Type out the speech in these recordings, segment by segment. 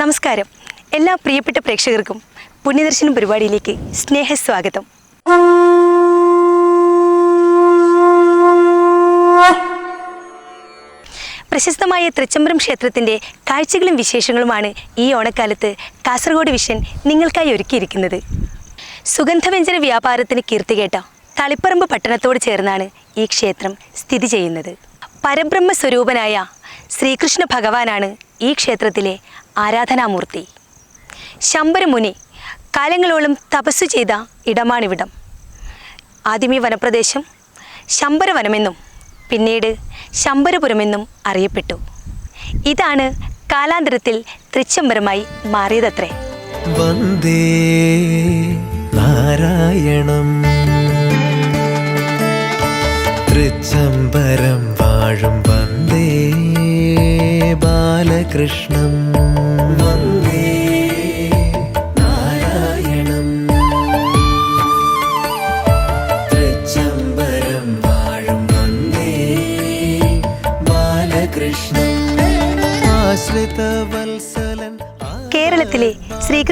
നമസ്കാരം. എല്ലാ പ്രിയപ്പെട്ട പ്രേക്ഷകർക്കും പുണ്യദർശനം പരിപാടിയിലേക്ക് സ്നേഹസ്വാഗതം. പ്രശസ്തമായ തൃച്ചംബരം ക്ഷേത്രത്തിന്റെ കാഴ്ചകളും വിശേഷങ്ങളുമാണ് ഈ ഓണക്കാലത്ത് കാസർഗോഡ് വിഷൻ നിങ്ങൾക്കായി ഒരുക്കിയിരിക്കുന്നത്. സുഗന്ധവ്യഞ്ജന വ്യാപാരത്തിന് കീർത്തികേട്ട തളിപ്പറമ്പ് പട്ടണത്തോട് ചേർന്നാണ് ഈ ക്ഷേത്രം സ്ഥിതി ചെയ്യുന്നത്. പരബ്രഹ്മ സ്വരൂപനായ ശ്രീകൃഷ്ണ ഭഗവാനാണ് ഈ ക്ഷേത്രത്തിലെ ആരാധനാമൂർത്തി. ശമ്പരമുനി കാലങ്ങളോളം തപസ്സു ചെയ്ത ഇടമാണിവിടം. ആദ്യമേ വനപ്രദേശം ശമ്പരവനമെന്നും പിന്നീട് ശമ്പരപുരമെന്നും അറിയപ്പെട്ടു. ഇതാണ് കാലാന്തരത്തിൽ തൃച്ചംബരമായി മാറിയതത്രേ. വന്ദേ നാരായണം. തൃച്ചംബരം വാഴും വന്ദേ ബാലകൃഷ്ണം.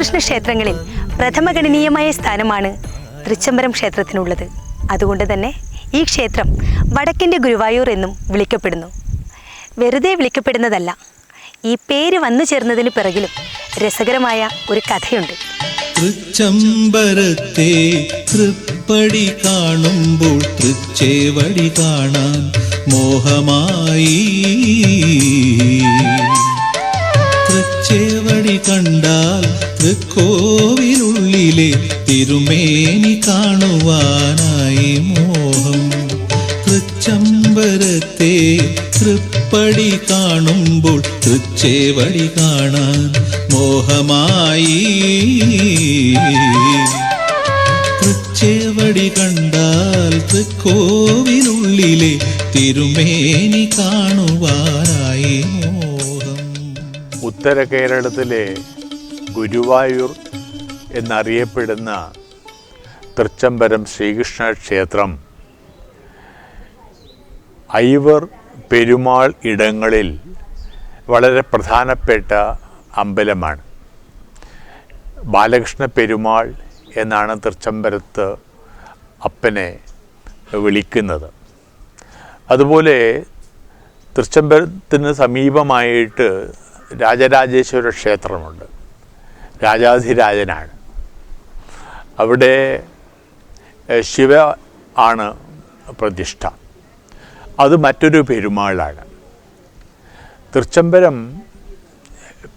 ശ്രീകൃഷ്ണ ക്ഷേത്രങ്ങളിൽ പ്രഥമഗണനീയമായ സ്ഥാനമാണ് തൃച്ചംബരം ക്ഷേത്രത്തിനുള്ളത്. അതുകൊണ്ട് തന്നെ ഈ ക്ഷേത്രം വടക്കിന്റെ ഗുരുവായൂർ എന്നും വിളിക്കപ്പെടുന്നു. വെറുതെ വിളിക്കപ്പെടുന്നതല്ല ഈ പേര് വന്നു ചേർന്നതിന് പിറകിലും രസകരമായ ഒരു കഥയുണ്ട്. തൃച്ചംബരത്തെ തൃപ്പടി കാണുമ്പോൾ തൃച്ചേവടി കാണാൻ മോഹമായി. തിരുമേനി കാണുവാനായി മോഹം. തൃച്ചംബരത്തെ തൃപ്പടി കാണുമ്പോൾ തൃച്ചേവടി കാണാൻ മോഹമായി. തൃച്ചേവടി കണ്ടാൽ തൃക്കോവിനുള്ളിലെ തിരുമേനി കാണുവാനായി മോഹം. ഉത്തര കേരളത്തിലെ ഗുരുവായൂർ എന്നറിയപ്പെടുന്ന തൃച്ചംബരം ശ്രീകൃഷ്ണ ക്ഷേത്രം. ഐവർ പെരുമാൾ ഇടങ്ങളിൽ വളരെ പ്രധാനപ്പെട്ട അമ്പലമാണ്. ബാലകൃഷ്ണ പെരുമാൾ എന്നാണ് തൃച്ചംബരത്ത് അപ്പനെ വിളിക്കുന്നത്. അതുപോലെ തൃച്ചംബരത്തിന് സമീപമായിട്ട് രാജരാജേശ്വര ക്ഷേത്രമുണ്ട്. രാജാധിരാജനാണ്. അവിടെ ശിവ ആണ് പ്രതിഷ്ഠ. അത് മറ്റൊരു പെരുമാളാണ്. തൃച്ചംബരം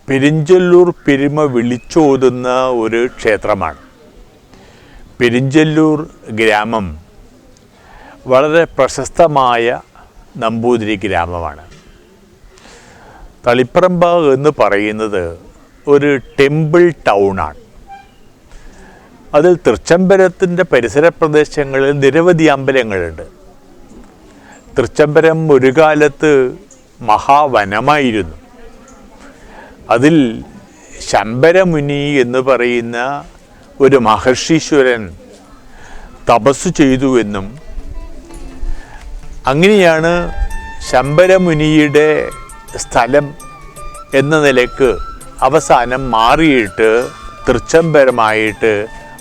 പെരിഞ്ചല്ലൂർ പെരുമ വിളിച്ചോതുന്ന ഒരു ക്ഷേത്രമാണ്. പെരിഞ്ചല്ലൂർ ഗ്രാമം വളരെ പ്രശസ്തമായ നമ്പൂതിരി ഗ്രാമമാണ്. തളിപ്പറമ്പ എന്ന് പറയുന്നത് ഒരു ടെമ്പിൾ ടൗണാണ്. അതിൽ തൃച്ചംബരത്തിന്റെ പരിസര പ്രദേശങ്ങളിൽ നിരവധി അമ്പലങ്ങളുണ്ട്. തൃച്ചംബരം ഒരു കാലത്ത് മഹാവനമായിരുന്നു. അതിൽ ശമ്പരമുനി എന്ന് പറയുന്ന ഒരു മഹർഷീശ്വരൻ തപസ് ചെയ്തു എന്നും അങ്ങനെയാണ് ശമ്പരമുനിയുടെ സ്ഥലം എന്ന നിലയ്ക്ക് അവസാനം മാറിയിട്ട് തൃച്ചംബരമായിട്ട്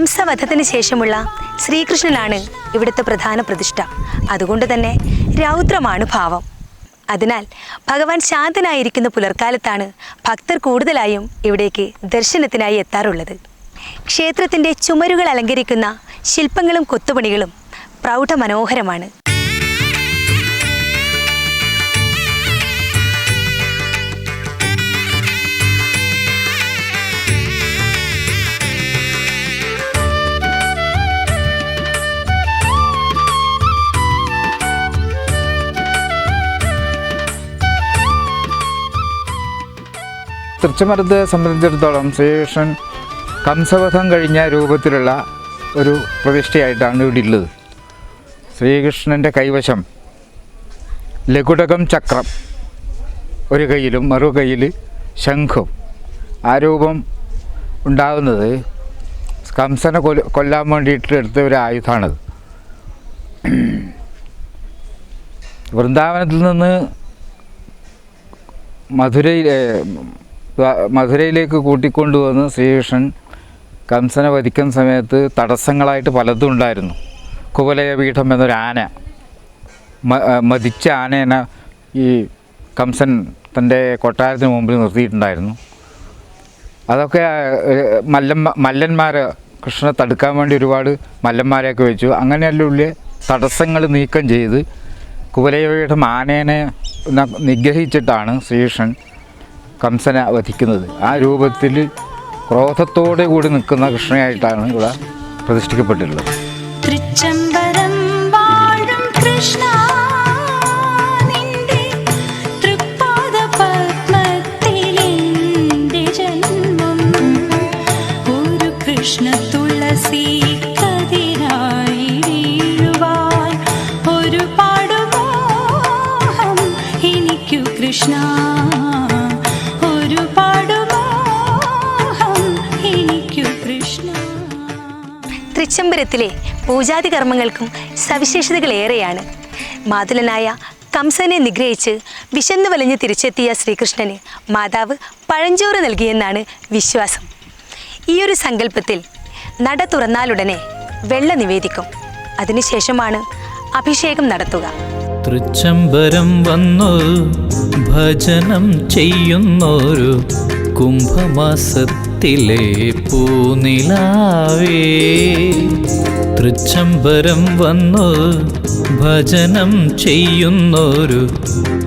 കംസവധത്തിന് ശേഷമുള്ള ശ്രീകൃഷ്ണനാണ് ഇവിടുത്തെ പ്രധാന പ്രതിഷ്ഠ. അതുകൊണ്ട് തന്നെ രൗദ്രമാണ് ഭാവം. അതിനാൽ ഭഗവാൻ ശാന്തനായിരിക്കുന്ന പുലർക്കാലത്താണ് ഭക്തർ കൂടുതലായും ഇവിടേക്ക് ദർശനത്തിനായി എത്താറുള്ളത്. ക്ഷേത്രത്തിന്റെ ചുമരുകൾ അലങ്കരിക്കുന്ന ശില്പങ്ങളും കൊത്തുപണികളും പ്രൗഢമനോഹരമാണ്. തൃച്ചമരത്തെ സംബന്ധിച്ചിടത്തോളം ശ്രീകൃഷ്ണൻ കംസവധം കഴിഞ്ഞ രൂപത്തിലുള്ള ഒരു പ്രതിഷ്ഠയായിട്ടാണ് ഇവിടെ ഉള്ളത്. ശ്രീകൃഷ്ണന്റെ കൈവശം ലഘുടകം ചക്രം. ഒരു കയ്യിലും മറു കയ്യിൽ ശംഖും. ആ രൂപം ഉണ്ടാകുന്നത് കംസനെ കൊല്ല കൊല്ലാൻ വേണ്ടിയിട്ട് എടുത്ത ഒരു ആയുധമാണത്. വൃന്ദാവനത്തിൽ നിന്ന് മധുരയിൽ മധുരയിലേക്ക് കൂട്ടിക്കൊണ്ടുവന്ന് ശ്രീകൃഷ്ണൻ കംസനെ വധിക്കുന്ന സമയത്ത് തടസ്സങ്ങളായിട്ട് പലതും ഉണ്ടായിരുന്നു. കുവലയപീഠം എന്നൊരു ആന മതിച്ച ആനേനെ ഈ കംസൻ തന്റെ കൊട്ടാരത്തിന് മുമ്പിൽ നിർത്തിയിട്ടുണ്ടായിരുന്നു. അതൊക്കെ മല്ല മല്ലന്മ മല്ലന്മാരെ കൃഷ്ണനെ തടുക്കാൻ വേണ്ടി ഒരുപാട് മല്ലന്മാരെയൊക്കെ വെച്ചു. അങ്ങനെയുള്ള തടസ്സങ്ങൾ നീക്കം ചെയ്ത് കുവലയപീഠം ആനേനെ നിഗ്രഹിച്ചിട്ടാണ് ശ്രീകൃഷ്ണൻ കംസനെ വധിക്കുന്നത്. ആ രൂപത്തിൽ ക്രോധത്തോടെ കൂടി നിൽക്കുന്ന കൃഷ്ണയായിട്ടാണ് ഇവിടെ പ്രതിഷ്ഠിക്കപ്പെട്ടിട്ടുള്ളത്. കൃഷ്ണ തുളസി കതിരായി ഒരു പാടുമോഹം എനിക്കു കൃഷ്ണ തൃച്ചംബരത്തിലെ പൂജാതി കർമ്മങ്ങൾക്കും സവിശേഷതകളേറെയാണ്. മാതുലനായ കംസനെ നിഗ്രഹിച്ച് വിശന്നു വലഞ്ഞ് തിരിച്ചെത്തിയ ശ്രീകൃഷ്ണന് മാതാവ് പഴഞ്ചോറ് നൽകിയെന്നാണ് വിശ്വാസം. ഈയൊരു സങ്കല്പത്തിൽ നട തുറന്നാലുടനെ വെള്ള നിവേദിക്കും. അതിനുശേഷമാണ് അഭിഷേകം നടത്തുക. തൃച്ചംബരം വന്നു ഭജനം ചെയ്യുന്നൊരു കുംഭമാസത്തിലെ പൂനിലാവേ. തൃച്ചംബരം വന്നു ഭജനം ചെയ്യുന്നൊരു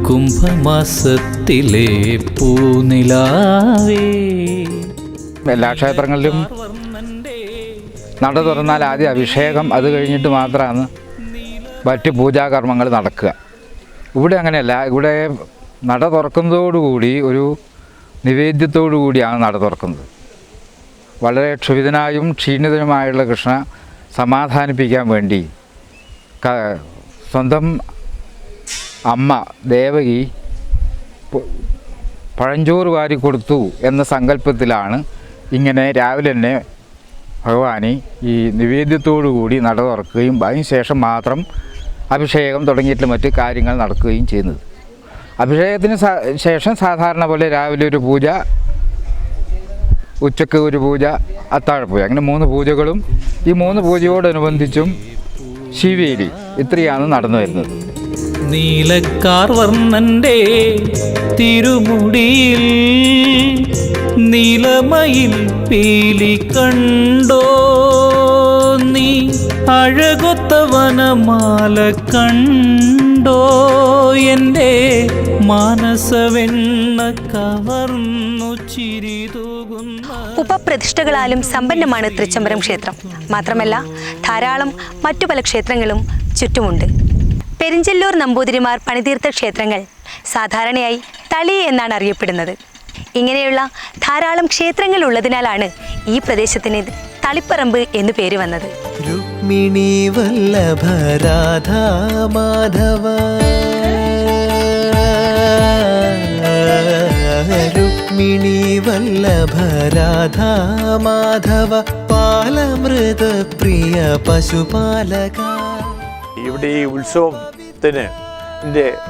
കുംഭമാസത്തിലെ പൂനിലാവേ. എല്ലാ ക്ഷേത്രങ്ങളിലും നട തുറന്നാൽ ആദ്യം അഭിഷേകം അത് കഴിഞ്ഞിട്ട് മാത്രമാണ് മറ്റ് പൂജാകർമ്മങ്ങൾ നടക്കുക. ഇവിടെ അങ്ങനെയല്ല ഇവിടെ നട തുറക്കുന്നതോടുകൂടി ഒരു നിവേദ്യത്തോടു കൂടിയാണ് നട തുറക്കുന്നത്. വളരെ ക്ഷുഭിതനായും ക്ഷീണിതനുമായുള്ള കൃഷ്ണ സമാധാനിപ്പിക്കാൻ വേണ്ടി സ്വന്തം അമ്മ ദേവകി പഴഞ്ചോറ് വാരി കൊടുത്തു എന്ന സങ്കല്പത്തിലാണ് ഇങ്ങനെ രാവിലെ തന്നെ ഭഗവാനെ ഈ നിവേദ്യത്തോടു കൂടി നട തുറക്കുകയും അതിനുശേഷം മാത്രം അഭിഷേകം തുടങ്ങിയിട്ടുള്ള മറ്റ് കാര്യങ്ങൾ നടക്കുകയും ചെയ്യുന്നത്. അഭിഷേകത്തിന് ശേഷം സാധാരണ പോലെ രാവിലെ ഒരു പൂജ ഉച്ചയ്ക്ക് ഒരു പൂജ അത്താഴപ്പൂജ അങ്ങനെ മൂന്ന് പൂജകളും ഈ മൂന്ന് പൂജയോടനുബന്ധിച്ചും ശിവേലി ഇത്രയാണ് നടന്നു വരുന്നത്. നീലക്കാർ വർണന്റെ തിരുമുടിയിൽ നീലമയിൽ പീലി കണ്ടോ നീ? അഴകൊത്ത വനമാല കണ്ടോ എന്റെ മാനസവെണ്ണ കവർന്നു ഉപപ്രതിഷ്ഠകളാലും സമ്പന്നമാണ് തൃച്ചംബരം ക്ഷേത്രം. മാത്രമല്ല ധാരാളം മറ്റു പല ക്ഷേത്രങ്ങളും ചുറ്റുമുണ്ട്. പെരിഞ്ചല്ലൂർ നമ്പൂതിരിമാർ പണിതീർത്ത ക്ഷേത്രങ്ങൾ സാധാരണയായി തളി എന്നാണ് അറിയപ്പെടുന്നത്. ഇങ്ങനെയുള്ള ധാരാളം ക്ഷേത്രങ്ങൾ ഉള്ളതിനാലാണ് ഈ പ്രദേശത്തിന് തളിപ്പറമ്പ് എന്നു പേര് വന്നത്. രുക്മിണി വല്ലഭ രാധാ മാധവ രുക്മിണി വല്ലഭ രാധാ മാധവ പാലമൃത പ്രിയ പശുപാലക. ഇവിടെ ഈ ഉത്സവത്തിന്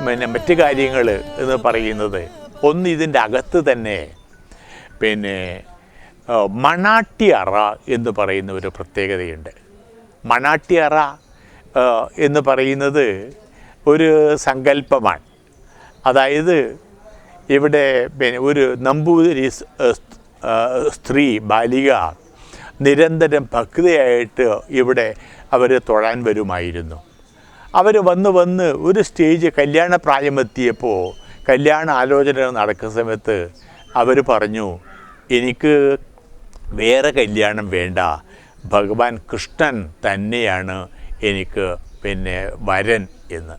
പിന്നെ മറ്റു കാര്യങ്ങൾ എന്ന് പറയുന്നത് ഒന്ന് ഇതിന്റെ അകത്ത് തന്നെ പിന്നെ മണാട്ടിയറ എന്ന് പറയുന്ന ഒരു പ്രത്യേകതയുണ്ട്. മണാട്ടിയറ എന്ന് പറയുന്നത് ഒരു സങ്കല്പമാണ്. അതായത് ഇവിടെ പിന്നെ ഒരു നമ്പൂതിരി സ്ത്രീ ബാലിക നിരന്തരം ഭക്തിയായിട്ട് ഇവിടെ അവർ തൊഴാൻ വരുമായിരുന്നു. അവർ വന്ന് വന്ന് ഒരു സ്റ്റേജ് കല്യാണ പ്രായമെത്തിയപ്പോൾ കല്യാണ ആലോചന നടക്കുന്ന സമയത്ത് അവർ പറഞ്ഞു എനിക്ക് വേറെ കല്യാണം വേണ്ട. ഭഗവാൻ കൃഷ്ണൻ തന്നെയാണ് എനിക്ക് പിന്നെ വരൻ എന്ന്.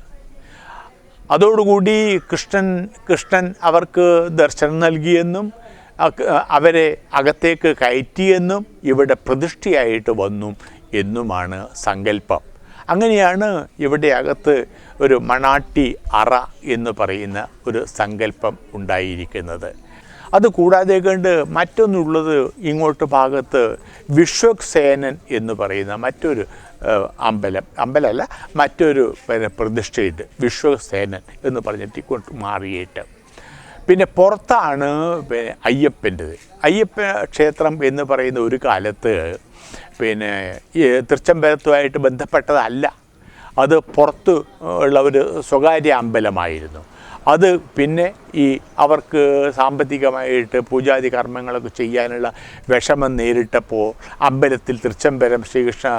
അതോടുകൂടി കൃഷ്ണൻ കൃഷ്ണൻ അവർക്ക് ദർശനം നൽകിയെന്നും അവരെ അകത്തേക്ക് കയറ്റിയെന്നും ഇവിടെ പ്രതിഷ്ഠയായിട്ട് വന്നു എന്നുമാണ് സങ്കല്പം. അങ്ങനെയാണ് ഇവിടെ അകത്ത് ഒരു മണാട്ടി അറ എന്ന് പറയുന്ന ഒരു സങ്കല്പം ഉണ്ടായിരിക്കുന്നത്. അതുകൂടാതെ കണ്ട് മറ്റൊന്നുള്ളത് ഇങ്ങോട്ട് ഭാഗത്ത് വിശ്വക്സേനൻ എന്ന് പറയുന്ന മറ്റൊരു അമ്പലം. അമ്പലമല്ല മറ്റൊരു പിന്നെ പ്രതിഷ്ഠയുണ്ട്. വിശ്വസേനൻ എന്ന് പറഞ്ഞിട്ട് ഇങ്ങോട്ട് മാറിയിട്ട് പിന്നെ പുറത്താണ് പിന്നെ അയ്യപ്പന്റെത്. അയ്യപ്പ ക്ഷേത്രം എന്ന് പറയുന്ന ഒരു കാലത്ത് പിന്നെ ഈ തൃച്ചംബരത്തുമായിട്ട് ബന്ധപ്പെട്ടതല്ല. അത് പുറത്ത് ഉള്ള ഒരു സ്വകാര്യ അമ്പലമായിരുന്നു. അത് പിന്നെ ഈ അവർക്ക് സാമ്പത്തികമായിട്ട് പൂജാതി കർമ്മങ്ങളൊക്കെ ചെയ്യാനുള്ള വിഷമം നേരിട്ടപ്പോൾ അമ്പലത്തിൽ തൃച്ചംബരം ശ്രീകൃഷ്ണ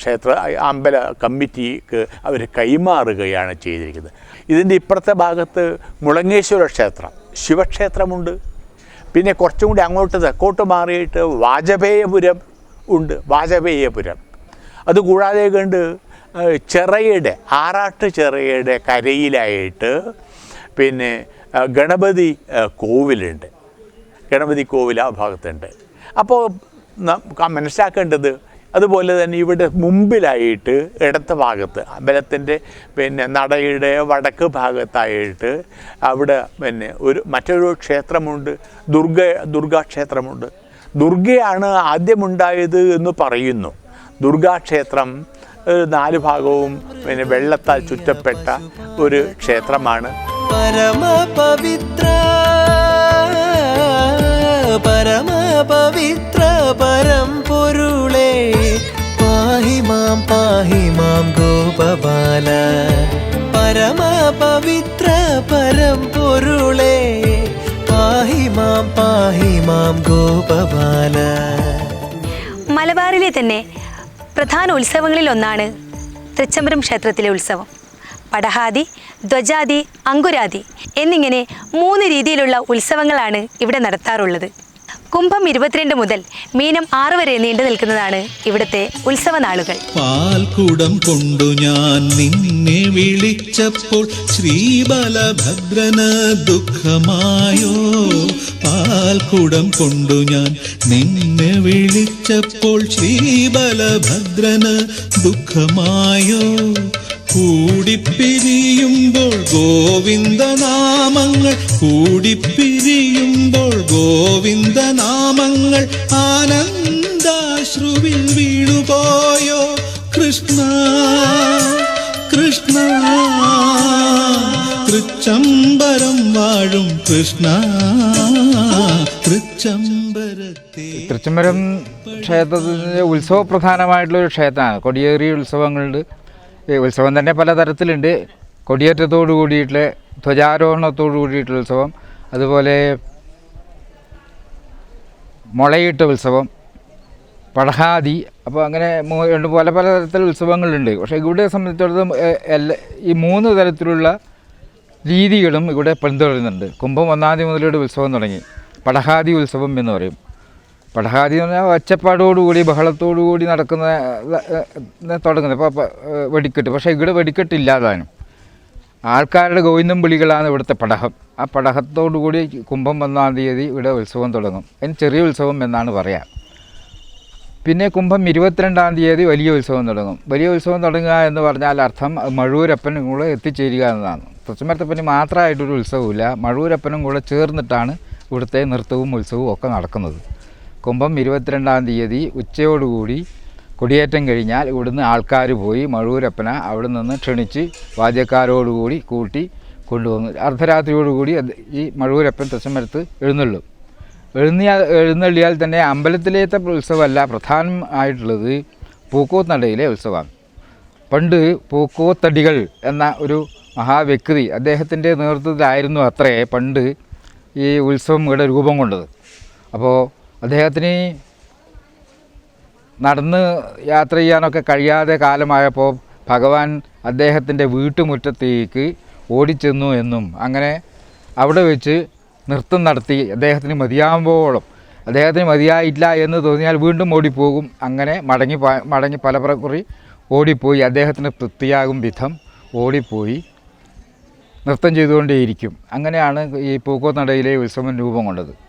ക്ഷേത്ര അമ്പല കമ്മിറ്റിക്ക് അവർ കൈമാറുകയാണ് ചെയ്തിരിക്കുന്നത്. ഇതിന്റെ ഇപ്പുറത്തെ ഭാഗത്ത് മുളങ്ങേശ്വര ക്ഷേത്രം ശിവക്ഷേത്രമുണ്ട്. പിന്നെ കുറച്ചും കൂടി അങ്ങോട്ട് തെക്കോട്ട് മാറിയിട്ട് വാജപേയപുരം ഉണ്ട് വാജപേയപുരം അതുകൂടാതെ കണ്ട് ചെറയുടെ ആറാട്ട് ചിറയുടെ കരയിലായിട്ട് പിന്നെ ഗണപതി കോവിലുണ്ട്. ഗണപതി കോവിൽ ആ ഭാഗത്തുണ്ട്. അപ്പോൾ മനസ്സിലാക്കേണ്ടത് അതുപോലെ തന്നെ ഇവിടെ മുമ്പിലായിട്ട് ഇടത്ത ഭാഗത്ത് അമ്പലത്തിന്റെ പിന്നെ നടയുടെ വടക്ക് ഭാഗത്തായിട്ട് അവിടെ പിന്നെ ഒരു മറ്റൊരു ക്ഷേത്രമുണ്ട് ദുർഗ ദുർഗാക്ഷേത്രമുണ്ട് ദുർഗയാണ് ആദ്യമുണ്ടായത് എന്ന് പറയുന്നു. ദുർഗാക്ഷേത്രം നാല് ഭാഗവും പിന്നെ വെള്ളത്താൽ ചുറ്റപ്പെട്ട ഒരു ക്ഷേത്രമാണ്. പരമ പവിത്ര പരമ പവിത്ര പരം പൊരുളേ. പാഹി മാം പാഹി മാം ഗോപബാല. പരമ പവിത്ര പരം പൊരുളേ. പാഹി മാം പാഹി മാം ഗോപബാല. മലബാറിലെ തന്നെ പ്രധാന ഉത്സവങ്ങളിൽ ഒന്നാണ് തൃച്ചംബരം ക്ഷേത്രത്തിലെ ഉത്സവം. പടഹാദി ധ്വജാദി അങ്കുരാദി എന്നിങ്ങനെ മൂന്ന് രീതിയിലുള്ള ഉത്സവങ്ങളാണ് ഇവിടെ നടത്താറുള്ളത്. കുംഭം ഇരുപത്തിരണ്ട് മുതൽ മീനം ആറ് വരെ നീണ്ടു നിൽക്കുന്നതാണ് ഇവിടുത്തെ ഉത്സവ നാളുകൾ പാൽക്കുടം കൊണ്ടു ഞാൻ നിന്നെ വിളിച്ചപ്പോൾ ശ്രീബലഭദ്രന് ദുഃഖമായോ? പാൽക്കുടം കൊണ്ടു ഞാൻ നിന്നെ വിളിച്ചപ്പോൾ ശ്രീബലഭദ്രന് ദുഃഖമായോ? കൂടിപ്പിരിയുമ്പോൾ ഗോവിന്ദനാമങ്ങൾ കൂടിപ്പിരിയുമ്പോൾ ഗോവിന്ദനാമങ്ങൾ ആനന്ദാശ്രുവിൽ വീണുപോയോ കൃഷ്ണ കൃഷ്ണ. തൃച്ചംബരം വാഴും കൃഷ്ണ തൃച്ചംബരത്തെ തൃച്ചംബരം ക്ഷേത്രത്തിന്റെ ഉത്സവ പ്രധാനമായിട്ടുള്ളൊരു ക്ഷേത്രമാണ്. കൊടിയേറി ഉത്സവങ്ങളുണ്ട്. ഉത്സവം തന്നെ പലതരത്തിലുണ്ട് കൊടിയേറ്റത്തോട് കൂടിയിട്ടുള്ള ധ്വജാരോഹണത്തോട് കൂടിയിട്ടുള്ള ഉത്സവം അതുപോലെ മുളയിട്ട ഉത്സവം പടഹാദി അപ്പോൾ അങ്ങനെ രണ്ട് പല പല തരത്തിലുള്ള ഉത്സവങ്ങളുണ്ട്. പക്ഷേ ഇവിടെ സംബന്ധിച്ചിടത്തോളം എല്ലാ ഈ മൂന്ന് തരത്തിലുള്ള രീതികളും ഇവിടെ പിന്തുടരുന്നുണ്ട്. കുംഭം ഒന്നാം തീയതി മുതലൂടെ ഉത്സവം തുടങ്ങി. പടഹാദി ഉത്സവം എന്ന് പറയും. പടഹാദി എന്ന് പറഞ്ഞാൽ ഒച്ചപ്പാടോടുകൂടി ബഹളത്തോടുകൂടി നടക്കുന്ന തുടങ്ങുന്നത്. ഇപ്പോൾ വെടിക്കെട്ട്. പക്ഷേ ഇവിടെ വെടിക്കെട്ടില്ലാതാനും ആൾക്കാരുടെ ഗോവിന്ദം വിളികളാണ് ഇവിടുത്തെ പടഹം. ആ പടഹത്തോടു കൂടി കുംഭം ഒന്നാം തീയതി ഇവിടെ ഉത്സവം തുടങ്ങും. അതിന് ചെറിയ ഉത്സവം എന്നാണ് പറയുക പിന്നെ കുംഭം ഇരുപത്തിരണ്ടാം തീയതി വലിയ ഉത്സവം തുടങ്ങും. വലിയ ഉത്സവം തുടങ്ങുക എന്ന് പറഞ്ഞാൽ അർത്ഥം മഴൂരപ്പനും കൂടെ എത്തിച്ചേരുക എന്നതാണ്. തൃച്ചമരത്തപ്പന് മാത്രമായിട്ടൊരു ഉത്സവമില്ല മഴൂരപ്പനും കൂടെ ചേർന്നിട്ടാണ് ഇവിടുത്തെ നൃത്തവും ഉത്സവവും ഒക്കെ നടക്കുന്നത്. കുംഭം ഇരുപത്തിരണ്ടാം തീയതി ഉച്ചയോടുകൂടി കൊടിയേറ്റം കഴിഞ്ഞാൽ ഇവിടുന്ന് ആൾക്കാർ പോയി മഴൂരപ്പന അവിടെ നിന്ന് ക്ഷണിച്ച് വാദ്യക്കാരോടുകൂടി കൂട്ടി കൊണ്ടുവന്നു. അർദ്ധരാത്രിയോടുകൂടി ഈ മഴൂരപ്പൻ തച്ചമരത്ത് എഴുന്നള്ളും. എഴുന്നിയാൽ എഴുന്നള്ളിയാൽ തന്നെ അമ്പലത്തിലേത്തെ ഉത്സവമല്ല പ്രധാനമായിട്ടുള്ളത് പൂക്കോത്തടയിലെ ഉത്സവമാണ്. പണ്ട് പൂക്കോത്തടികൾ എന്ന ഒരു മഹാവ്യക്തി അദ്ദേഹത്തിന്റെ നേതൃത്വത്തിലായിരുന്നു അത്രേ പണ്ട് ഈ ഉത്സവം ഇവിടെ രൂപം കൊണ്ടത്. അപ്പോൾ അദ്ദേഹത്തിന് നടന്ന് യാത്ര ചെയ്യാനൊക്കെ കഴിയാതെ കാലമായപ്പോൾ ഭഗവാൻ അദ്ദേഹത്തിന്റെ വീട്ടുമുറ്റത്തേക്ക് ഓടിച്ചെന്നു എന്നും അങ്ങനെ അവിടെ വെച്ച് നൃത്തം നടത്തി അദ്ദേഹത്തിന് മതിയാകുമ്പോഴും അദ്ദേഹത്തിന് മതിയായില്ല എന്ന് തോന്നിയാൽ വീണ്ടും ഓടിപ്പോകും. അങ്ങനെ മടങ്ങി മടങ്ങി പല പ്രക്കുറി ഓടിപ്പോയി. അദ്ദേഹത്തിന് തൃപ്തിയാകും വിധം ഓടിപ്പോയി നൃത്തം ചെയ്തുകൊണ്ടേയിരിക്കും. അങ്ങനെയാണ് ഈ പൂക്കോത്തടയിലെ ഉത്സവം രൂപം കൊണ്ടത്.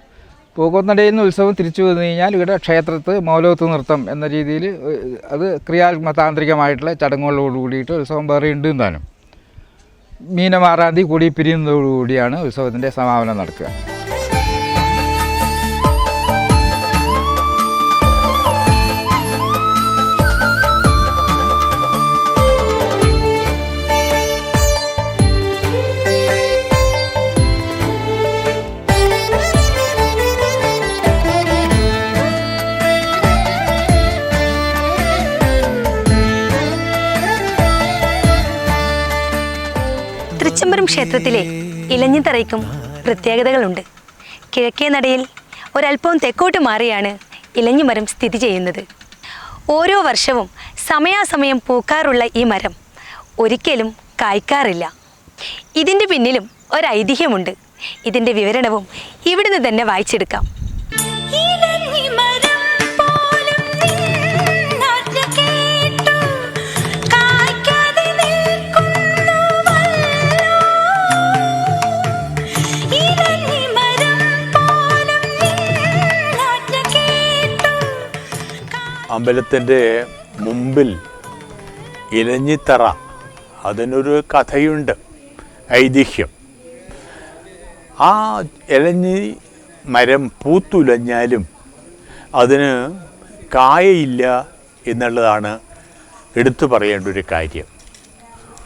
പൂക്കോത്തടയിൽ നിന്ന് ഉത്സവം തിരിച്ചു വന്നു കഴിഞ്ഞാൽ ഇവിടെ ക്ഷേത്രത്ത് മൗലോത്ത് നൃത്തം എന്ന രീതിയിൽ അത് ക്രിയാത്മതാന്ത്രികമായിട്ടുള്ള ചടങ്ങുകളോട് കൂടിയിട്ട് ഉത്സവം വേറെ ഉണ്ട് താനും മീനമാറാന്തി കൂടി പിരിയുന്നതോടുകൂടിയാണ് ഉത്സവത്തിന്റെ സമാപനം നടക്കുക. ക്ഷേത്രത്തിലെ ഇലഞ്ഞിത്തറയ്ക്കും പ്രത്യേകതകളുണ്ട്. കിഴക്കേ നടയിൽ ഒരല്പവും തെക്കോട്ട് മാറിയാണ് ഇലഞ്ഞിമരം സ്ഥിതി ചെയ്യുന്നത്. ഓരോ വർഷവും സമയാസമയം പൂക്കാറുള്ള ഈ മരം ഒരിക്കലും കായ്ക്കാറില്ല. ഇതിന്റെ പിന്നിലും ഒരൈതിഹ്യമുണ്ട് ഇതിന്റെ വിവരണവും ഇവിടുന്ന് തന്നെ വായിച്ചെടുക്കാം. അമ്പലത്തിന്റെ മുമ്പിൽ ഇലഞ്ഞിത്തറ. അതിനൊരു കഥയുണ്ട്. ഐതിഹ്യം. ആ ഇലഞ്ഞി മരം പൂത്തുലഞ്ഞാലും അതിന് കായയില്ല എന്നുള്ളതാണ് എടുത്തു പറയേണ്ട ഒരു കാര്യം.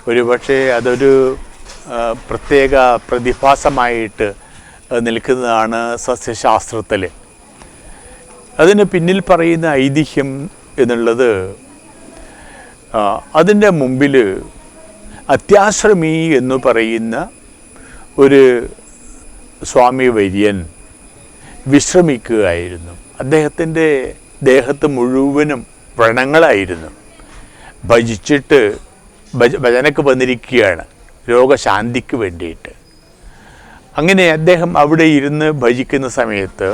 ഒരുപക്ഷെ അതൊരു പ്രത്യേക പ്രതിഭാസമായിട്ട് നിൽക്കുന്നതാണ് സസ്യശാസ്ത്രത്തിൽ അതിന് പിന്നിൽ പറയുന്ന ഐതിഹ്യം എന്നുള്ളത് അതിന്റെ മുമ്പിൽ അത്യാശ്രമി എന്ന് പറയുന്ന ഒരു സ്വാമി വര്യൻ വിശ്രമിക്കുകയായിരുന്നു. അദ്ദേഹത്തിന്റെ ദേഹത്ത് മുഴുവനും വ്രണങ്ങളായിരുന്നു. ഭജിച്ചിട്ട് ഭജ ഭജനക്ക് വന്നിരിക്കുകയാണ് രോഗശാന്തിക്ക് വേണ്ടിയിട്ട്. അങ്ങനെ അദ്ദേഹം അവിടെ ഇരുന്ന് ഭജിക്കുന്ന സമയത്ത്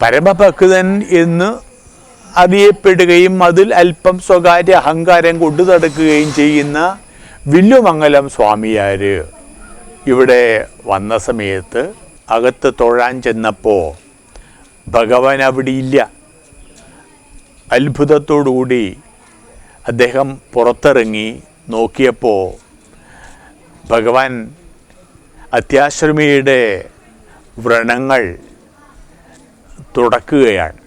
പരമഭക്തൻ എന്ന് അറിയപ്പെടുകയും അതിൽ അല്പം സ്വകാര്യ അഹങ്കാരം കൊണ്ടു നടക്കുകയും ചെയ്യുന്ന വില്ലുമംഗലം സ്വാമിയാർ ഇവിടെ വന്ന സമയത്ത് അകത്ത് തൊഴാൻ ചെന്നപ്പോൾ ഭഗവാൻ അവിടെയില്ല അത്ഭുതത്തോടുകൂടി അദ്ദേഹം പുറത്തിറങ്ങി നോക്കിയപ്പോൾ ഭഗവാൻ അത്യാശ്രമിയുടെ വ്രണങ്ങൾ തുടക്കുകയാണ്.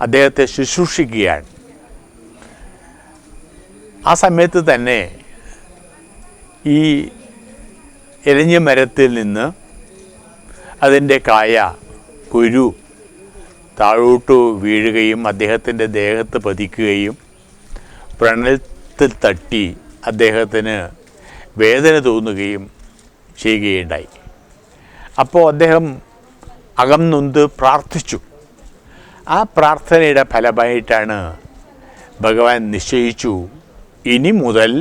അദ്ദേഹത്തെ ശുശ്രൂഷിക്കുകയാണ്. ആ സമയത്ത് തന്നെ ഈ എരിഞ്ഞ മരത്തിൽ നിന്ന് അതിന്റെ കായ കുരു താഴോട്ട് വീഴുകയും അദ്ദേഹത്തിന്റെ ദേഹത്ത് പതിക്കുകയും വ്രണത്തിൽ തട്ടി അദ്ദേഹത്തിന് വേദന തോന്നുകയും ചെയ്യുകയുണ്ടായി. അപ്പോൾ അദ്ദേഹം അകം നൊന്ത് പ്രാർത്ഥിച്ചു. ആ പ്രാർത്ഥനയുടെ ഫലമായിട്ടാണ് ഭഗവാൻ നിശ്ചയിച്ചു. ഇനി മുതൽ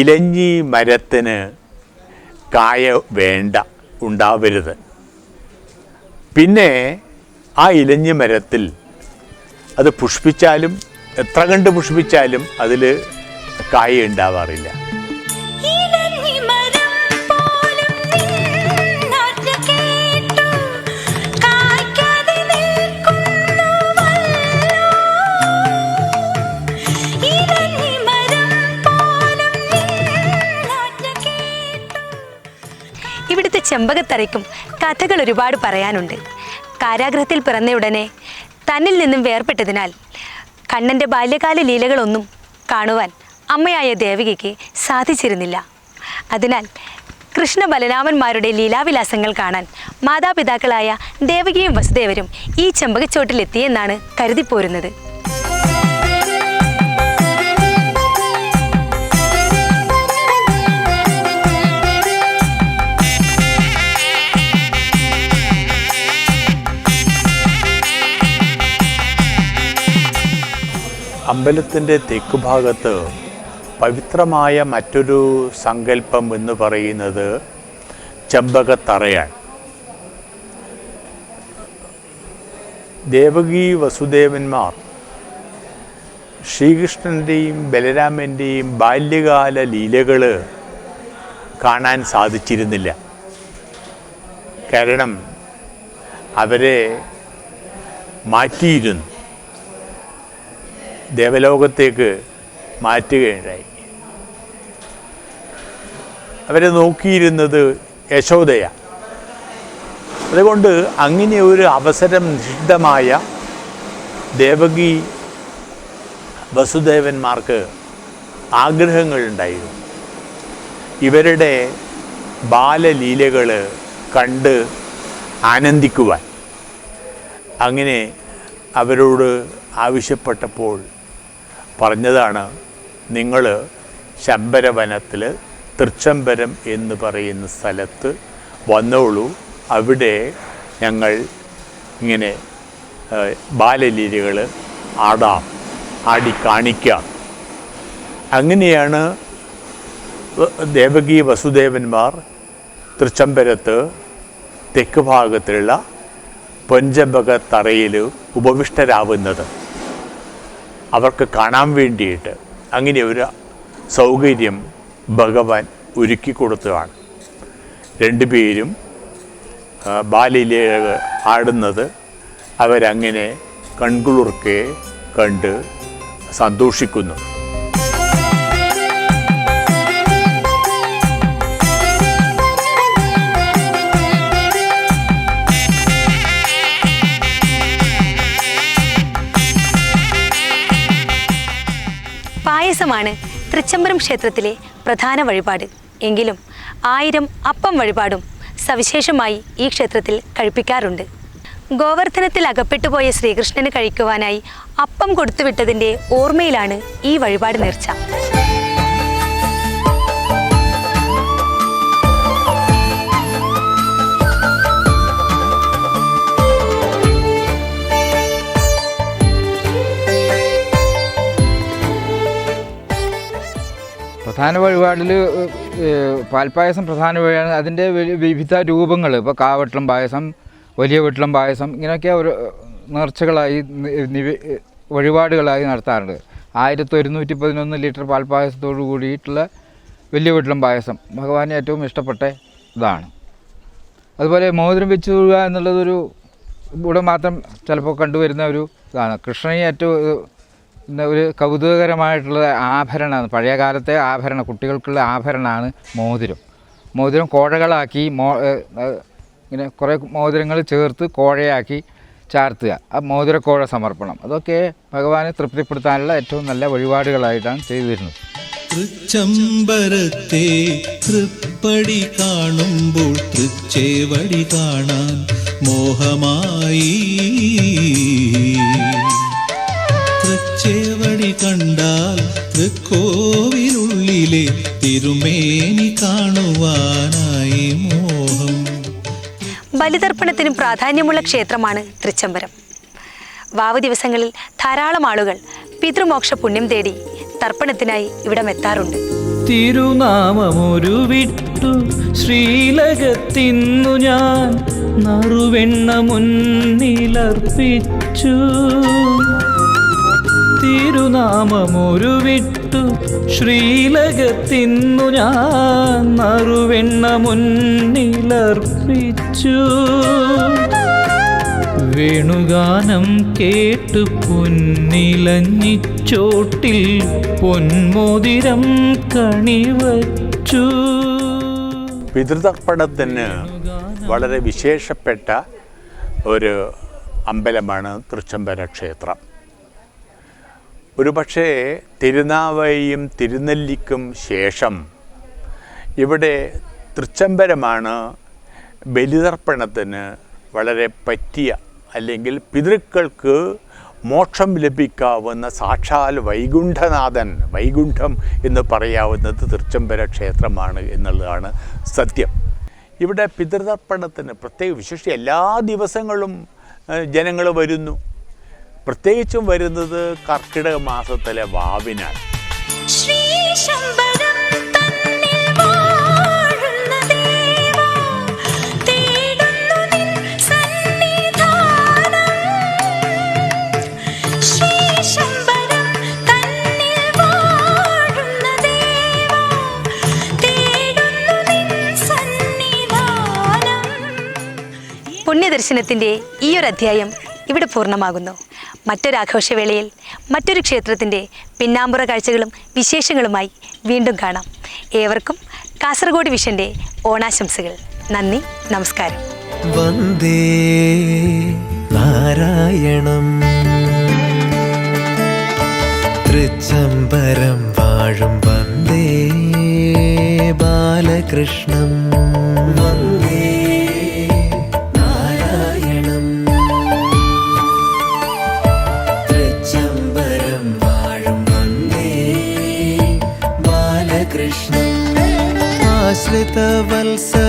ഇലഞ്ഞി മരത്തിന് കായ വേണ്ട ഉണ്ടാവരുത്. പിന്നെ ആ ഇലഞ്ഞി മരത്തിൽ അത് പുഷ്പിച്ചാലും എത്ര കണ്ട് പുഷ്പിച്ചാലും അതിൽ കായ ഉണ്ടാവാറില്ല. ചെമ്പകത്തറയ്ക്കും കഥകൾ ഒരുപാട് പറയാനുണ്ട്. കാരാഗ്രഹത്തിൽ പിറന്നയുടനെ തന്നിൽ നിന്നും വേർപെട്ടതിനാൽ കണ്ണന്റെ ബാല്യകാല ലീലകളൊന്നും കാണുവാൻ അമ്മയായ ദേവികയ്ക്ക് സാധിച്ചിരുന്നില്ല. അതിനാൽ കൃഷ്ണ ബലരാമന്മാരുടെ ലീലാവിലാസങ്ങൾ കാണാൻ മാതാപിതാക്കളായ ദേവകിയും വസുദേവരും ഈ ചെമ്പകച്ചോട്ടിലെത്തിയെന്നാണ് കരുതിപ്പോരുന്നത്. അമ്പലത്തിന്റെ തെക്കുഭാഗത്ത് പവിത്രമായ മറ്റൊരു സങ്കല്പം എന്ന് പറയുന്നത് ചെമ്പകത്തറയാണ്. ദേവകി വസുദേവന്മാർ ശ്രീകൃഷ്ണന്റെയും ബലരാമന്റെയും ബാല്യകാല ലീലകൾ കാണാൻ സാധിച്ചിരുന്നില്ല. കാരണം അവരെ മാറ്റിയിരുന്നു. ദേവലോകത്തേക്ക് മാറ്റുകയുണ്ടായി. അവരെ നോക്കിയിരുന്നത് യശോദയ. അതുകൊണ്ട് അങ്ങനെ ഒരു അവസരം നിഷിദ്ധമായ ദേവകി വസുദേവന്മാർക്ക് ആഗ്രഹങ്ങളുണ്ടായിരുന്നു. ഇവരുടെ ബാലലീലകൾ കണ്ട് ആനന്ദിക്കുവാൻ. അങ്ങനെ അവരോട് ആവശ്യപ്പെട്ടപ്പോൾ പറഞ്ഞതാണ് നിങ്ങൾ ശമ്പരവനത്തിൽ തൃച്ചംബരം എന്ന് പറയുന്ന സ്ഥലത്ത് വന്നോളൂ. അവിടെ ഞങ്ങൾ ഇങ്ങനെ ബാലലീലകൾ ആടാം ആടി കാണിക്കാം. അങ്ങനെയാണ് ദേവകി വസുദേവന്മാർ തൃച്ചംബരത്ത് തെക്ക് ഭാഗത്തുള്ള പൊഞ്ചമ്പക തറയിൽ ഉപവിഷ്ടരാവുന്നത്. അവർക്ക് കാണാൻ വേണ്ടിയിട്ട് അങ്ങനെ ഒരു സൗകര്യം ഭഗവാൻ ഒരുക്കി കൊടുത്തതാണ്. രണ്ടുപേരും ബാലിലെ ആടുന്നത് അവരങ്ങനെ കൺകുളിർക്കെ കണ്ട് സന്തോഷിക്കുന്നു. പായസമാണ് തൃച്ചംബരം ക്ഷേത്രത്തിലെ പ്രധാന വഴിപാട്. എങ്കിലും ആയിരം അപ്പം വഴിപാടും സവിശേഷമായി ഈ ക്ഷേത്രത്തിൽ കഴിപ്പിക്കാറുണ്ട്. ഗോവർദ്ധനത്തിൽ അകപ്പെട്ടുപോയ ശ്രീകൃഷ്ണന് കഴിക്കുവാനായി അപ്പം കൊടുത്തുവിട്ടതിന്റെ ഓർമ്മയിലാണ് ഈ വഴിപാട് നേർച്ച. പ്രധാന വഴിപാടിൽ പാൽപ്പായസം പ്രധാന വഴിയാണ്. അതിന്റെ വിവിധ രൂപങ്ങൾ ഇപ്പോൾ കാവട്ടളം പായസം വലിയ വെട്ടളം പായസം ഇങ്ങനെയൊക്കെ ഒരു നേർച്ചകളായി വഴിപാടുകളായി നടത്താറുണ്ട്. ആയിരത്തി ഒരുന്നൂറ്റി പതിനൊന്ന് ലിറ്റർ പാൽപ്പായസത്തോടു കൂടിയിട്ടുള്ള വലിയ വെട്ടളം പായസം ഭഗവാന് ഏറ്റവും ഇഷ്ടപ്പെട്ട ഇതാണ്. അതുപോലെ മോതിരം വെച്ച് വീഴുക എന്നുള്ളതൊരു ഇവിടെ മാത്രം ചിലപ്പോൾ കണ്ടുവരുന്ന ഒരു ഇതാണ്. കൃഷ്ണനെ ഏറ്റവും ഒരു കൗതുകകരമായിട്ടുള്ള ആഭരണമാണ്. പഴയ കാലത്തെ ആഭരണം കുട്ടികൾക്കുള്ള ആഭരണമാണ് മോതിരം. മോതിരം കോഴകളാക്കി മോ ഇങ്ങനെ കുറേ മോതിരങ്ങൾ ചേർത്ത് കോഴയാക്കി ചാർത്തുക. ആ മോതിരക്കോഴ സമർപ്പണം. അതൊക്കെ ഭഗവാനെ തൃപ്തിപ്പെടുത്താനുള്ള ഏറ്റവും നല്ല വഴിപാടുകളായിട്ടാണ് ചെയ്തു വരുന്നത് തൃച്ചംബരത്തെ തൃപ്പടി കാണുമ്പോൾ തൃച്ചേവടി കാണാൻ മോഹമായി. കണ്ടാൽ തൃക്കോവിലുള്ളിലെ തിരുമേനി കാണുവാനായി മോഹം. ബലിതർപ്പണത്തിനും പ്രാധാന്യമുള്ള ക്ഷേത്രമാണ് തൃച്ചംബരം. വാവ് ദിവസങ്ങളിൽ ധാരാളം ആളുകൾ പിതൃമോക്ഷ പുണ്യം തേടി തർപ്പണത്തിനായി ഇവിടം എത്താറുണ്ട് തിരുനാമമൊരു വിട്ടു ശ്രീലകത്തിന്നു ഞാൻ നറുവെണ്ണ മുന്നിലർപ്പിച്ചു. തിരുനാമമൊരു വിട്ടു ശ്രീലകത്തിന്നു ഞാൻ നറുവെണ്ണ മുന്നിലർപ്പിച്ചു. വേണുഗാനം കേട്ടു പൊന്നിലഞ്ഞിച്ചോട്ടിൽ പൊന്മോതിരം കണിവച്ചു. പിതൃതർപ്പണത്തിന് വളരെ വിശേഷപ്പെട്ട ഒരു അമ്പലമാണ് തൃച്ചംബര ക്ഷേത്രം. ഒരുപക്ഷേ തിരുനാവയും തിരുനെല്ലിക്കും ശേഷം ഇവിടെ തൃച്ചംബരമാണ് ബലിതർപ്പണത്തിന് വളരെ പറ്റിയ അല്ലെങ്കിൽ പിതൃക്കൾക്ക് മോക്ഷം ലഭിക്കാവുന്ന സാക്ഷാൽ വൈകുണ്ഠനാഥൻ വൈകുണ്ഠം എന്ന് പറയാവുന്നത് തൃച്ചംബര ക്ഷേത്രമാണ് എന്നുള്ളതാണ് സത്യം. ഇവിടെ പിതൃതർപ്പണത്തിന് പ്രത്യേക വിശേഷിച്ച് എല്ലാ ദിവസങ്ങളും ജനങ്ങൾ വരുന്നു. പ്രത്യേകിച്ചും വരുന്നത് കർക്കിടക മാസത്തിലെ വാവിനാണ്. ശ്രീശംബരം തന്നിൽ വാഴുന്ന ദേവാ തേടുന്നു നിൻ സന്നിധാനം. ശ്രീശംബരം തന്നിൽ വാഴുന്ന ദേവാ തേടുന്നു നിൻ സന്നിധാനം. പുണ്യദർശനത്തിന്റെ ഈ ഒരു അധ്യായം ഇവിടെ പൂർണമാകുന്നു. മറ്റൊരാഘോഷവേളയിൽ മറ്റൊരു ക്ഷേത്രത്തിന്റെ പിന്നാമ്പുറ കാഴ്ചകളും വിശേഷങ്ങളുമായി വീണ്ടും കാണാം. ഏവർക്കും കാസർഗോഡ് വിഷന്റെ ഓണാശംസകൾ. നന്ദി നമസ്കാരം. വന്ദേ നാരായണം. തൃച്ചംബരം വാഴും വന്ദേ ബാലകൃഷ്ണം. വന്ദേ आश्रितवल्स